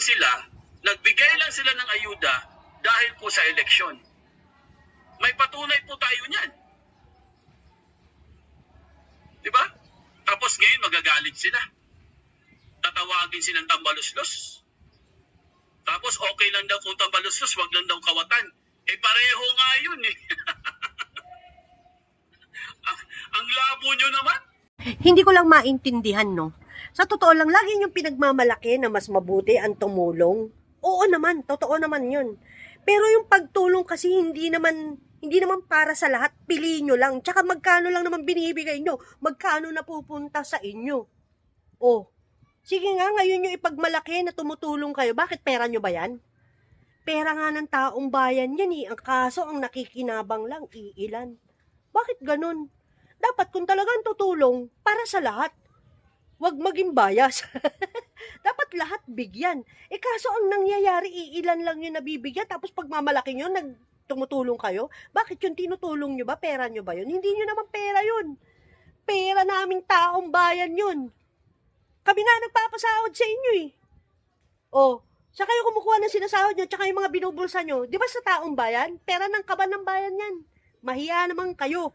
lang sila, nagbigay lang sila ng ayuda dahil po sa eleksyon. May patunay po tayo niyan. Di ba? Tapos ngayon magagalit sila. Tatawagin silang tambaluslos. Tapos okay lang daw kung tambaluslos, wag lang daw kawatan. Eh pareho nga yun eh. ang, ang labo nyo naman. Hindi ko lang maintindihan, no? Sa totoo lang, lagi yung pinagmamalaki na mas mabuti ang tumulong. Oo naman, totoo naman yun. Pero yung pagtulong kasi hindi naman hindi naman para sa lahat, pili nyo lang. Tsaka magkano lang naman binibigay nyo, magkano napupunta sa inyo. Oh, sige nga, ngayon yung ipagmalaki na tumutulong kayo, bakit pera nyo ba yan? Pera nga ng taong bayan yan eh. Ang kaso, ang nakikinabang lang, iilan. Bakit ganun? Dapat kung talagang tutulong, para sa lahat. Huwag maging bias. Dapat lahat bigyan. Eh kaso ang nangyayari, iilan lang yung nabibigyan, tapos pag mamalaki nyo, nag tumutulong kayo? Bakit yung tinutulong nyo ba? Pera nyo ba yun? Hindi nyo naman pera yun. Pera naming taong bayan yun. Kami nga nagpapasahod sa inyo eh. Oh, sa kayo kumukuha ng sinasahod nyo, tsaka yung mga binubulsa nyo, di ba sa taong bayan? Pera ng kaban ng bayan yan. Mahiya naman kayo.